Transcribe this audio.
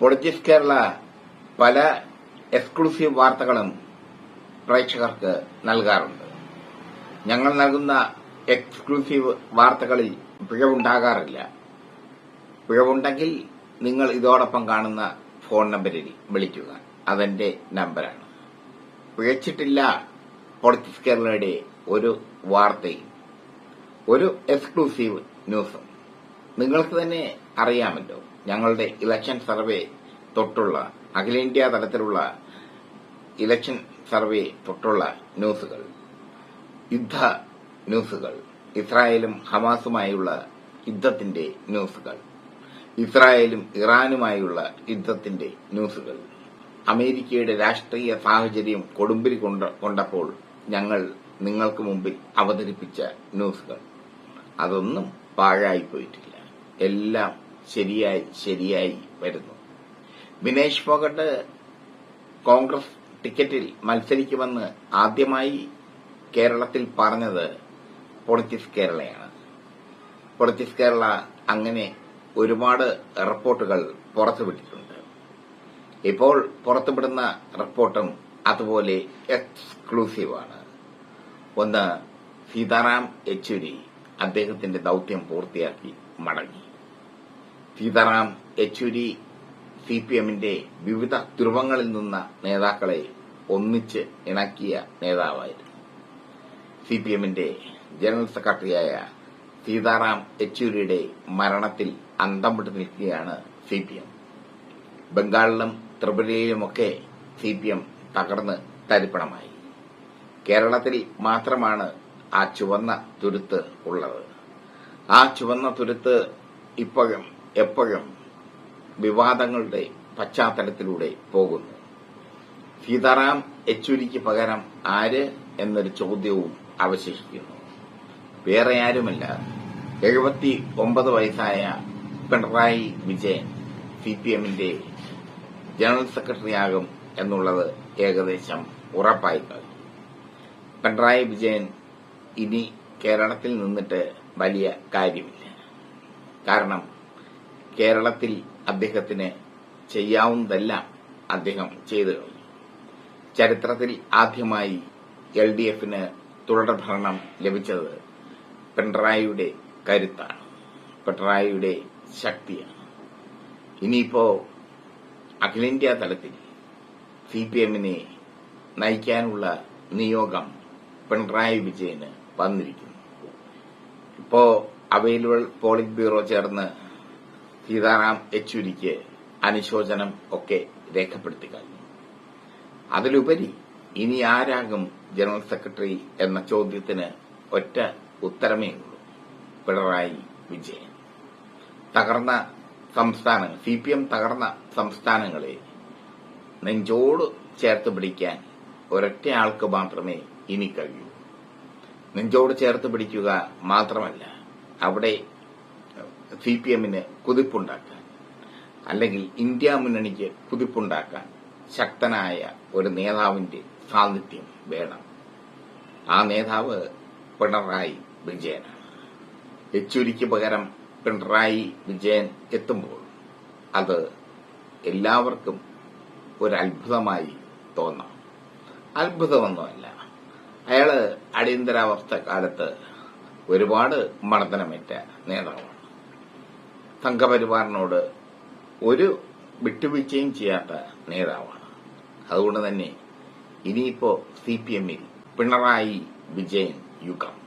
Politics Kerala പല exclusive വാർത്തകളും പ്രേക്ഷകർക്ക് നൽകാറുണ്ട്. ഞങ്ങൾ നൽകുന്ന എക്സ്ക്ലൂസീവ് വാർത്തകളിൽ പിഴവുണ്ടാകാറില്ല. പിഴവുണ്ടെങ്കിൽ നിങ്ങൾ ഇതോടൊപ്പം കാണുന്ന ഫോൺ നമ്പറിൽ വിളിക്കുക. അതെന്റെ നമ്പറാണ് പിഴച്ചിട്ടില്ല പൊളിറ്റിക്സ് കേരളയുടെ ഒരു വാർത്തയും. ഒരു എക്സ്ക്ലൂസീവ് ന്യൂസും. നിങ്ങൾക്ക് തന്നെ അറിയാമല്ലോ. ഞങ്ങളുടെ ഇലക്ഷൻ സർവേ തൊട്ടുള്ള അഖിലേന്ത്യാ തലത്തിലുള്ള ഇലക്ഷൻ സർവേ തൊട്ടുള്ള ന്യൂസുകൾ യുദ്ധ ന്യൂസുകൾ ഇസ്രായേലും ഹമാസുമായുള്ള യുദ്ധത്തിന്റെ ന്യൂസുകൾ ഇസ്രായേലും ഇറാനുമായുള്ള യുദ്ധത്തിന്റെ ന്യൂസുകൾ അമേരിക്കയുടെ രാഷ്ട്രീയ സാഹചര്യം കൊടുമ്പിരി കൊണ്ടപ്പോൾ ഞങ്ങൾ നിങ്ങൾക്ക് മുമ്പിൽ അവതരിപ്പിച്ച ന്യൂസുകൾ അതൊന്നും പാഴായി പോയിട്ടില്ല എല്ലാം ശരിയായി ശരിയായി വരുന്നു. വിനേഷ് ഫോഗട്ട് കോൺഗ്രസ് ടിക്കറ്റിൽ മത്സരിക്കുമെന്ന് ആദ്യമായി കേരളത്തിൽ പറഞ്ഞത് പൊളിറ്റിക്സ് കേരളയാണ്. പൊളിറ്റിക്സ് കേരള അങ്ങനെ ഒരുപാട് റിപ്പോർട്ടുകൾ പുറത്തുവിട്ടിട്ടുണ്ട് ഇപ്പോൾ പുറത്തുവിടുന്ന റിപ്പോർട്ടും അതുപോലെ എക്സ്ക്ലൂസീവാണ്. ഒന്ന് സീതാറാം യെച്ചൂരി അദ്ദേഹത്തിന്റെ ദൌത്യം പൂർത്തിയാക്കി മടങ്ങി. സീതാറാം യെച്ചൂരി സി പി എമ്മിന്റെ വിവിധ ധ്രുവങ്ങളിൽ നിന്ന നേതാക്കളെ ഒന്നിച്ച് ഇണക്കിയ നേതാവായിരുന്നു. സി പി എമ്മിന്റെ ജനറൽ സെക്രട്ടറിയായ സീതാറാം യെച്ചൂരിയുടെ മരണത്തിൽ അന്തം വിട്ടു നിൽക്കുകയാണ് സി പി എം ബംഗാളിലും ത്രിപുരയിലുമൊക്കെ സി പി എം തകർന്ന് തരിപ്പണമായി. കേരളത്തിൽ മാത്രമാണ് ആ ചുവന്ന തുരുത്ത് ഉള്ളത്. ആ ചുവന്ന തുരുത്ത് ഇപ്പോഴും എപ്പോഴും വിവാദങ്ങളുടെ പശ്ചാത്തലത്തിലൂടെ പോകുന്നു. സീതാറാം യെച്ചൂരിക്ക് പകരം ആര് എന്നൊരു ചോദ്യവും അവശേഷിക്കുന്നു. വേറെ ആരുമല്ല. എഴുപത്തി ഒമ്പത് വയസ്സായ പിണറായി വിജയൻ സി പി എമ്മിന്റെ ജനറൽ സെക്രട്ടറിയാകും എന്നുള്ളത് ഏകദേശം ഉറപ്പായി കഴിഞ്ഞു. പിണറായി വിജയൻ ഇനി കേരളത്തിൽ നിന്നിട്ട് വലിയ കാര്യമില്ല. കാരണം കേരളത്തിൽ അദ്ദേഹത്തിന് ചെയ്യാവുന്നതെല്ലാം അദ്ദേഹം ചെയ്തു. കഴിഞ്ഞു ചരിത്രത്തിൽ ആദ്യമായി എൽ ഡി എഫിന് തുടർഭരണം ലഭിച്ചത് പിണറായിയുടെ കരുത്താണ് പിണറായിയുടെ ശക്തിയാണ്. ഇനിയിപ്പോ അഖിലേന്ത്യാ തലത്തിൽ സി പി എമ്മിനെ നയിക്കാനുള്ള നിയോഗം പിണറായി വിജയന് വന്നിരിക്കുന്നു. ഇപ്പോ അവൈലബിൾ പോളിറ്റ് ബ്യൂറോ ചേർന്ന് സീതാറാം യെച്ചൂരിക്ക് അനുശോചനം ഒക്കെ രേഖപ്പെടുത്തി കഴിഞ്ഞു. അതിലുപരി ഇനി ആരാകും ജനറൽ സെക്രട്ടറി എന്ന ചോദ്യത്തിന് ഒറ്റ ഉത്തരമേ ഉള്ളൂ. പിണറായി വിജയൻ. തകർന്ന സംസ്ഥാനങ്ങൾ സി പി എം തകർന്ന സംസ്ഥാനങ്ങളെ നെഞ്ചോട് ചേർത്ത് പിടിക്കാൻ ഒരൊറ്റ ആൾക്ക് മാത്രമേ ഇനി കഴിയൂ. നെഞ്ചോട് ചേർത്ത് പിടിക്കുക മാത്രമല്ല അവിടെ സി പി എമ്മിന് കുതിപ്പുണ്ടാക്കാൻ അല്ലെങ്കിൽ ഇന്ത്യ മുന്നണിക്ക് കുതിപ്പുണ്ടാക്കാൻ ശക്തനായ ഒരു നേതാവിന്റെ സാന്നിധ്യം വേണം. ആ നേതാവ് പിണറായി വിജയനാണ്. യെച്ചൂരിക്ക് പകരം പിണറായി വിജയൻ എത്തുമ്പോൾ അത് എല്ലാവർക്കും ഒരു അത്ഭുതമായി തോന്നാം. അത്ഭുതമൊന്നുമല്ല. അയാൾ അടിയന്തരാവസ്ഥ കാലത്ത് ഒരുപാട് മർദ്ദനമേറ്റ നേതാവാണ്. സംഘപരിവാറിനോട് ഒരു വിട്ടുവീഴ്ചയും ചെയ്യാത്ത നേതാവാണ്. അതുകൊണ്ട് തന്നെ ഇനിയിപ്പോ സി പി എമ്മിൽ പിണറായി വിജയൻ യുഗം.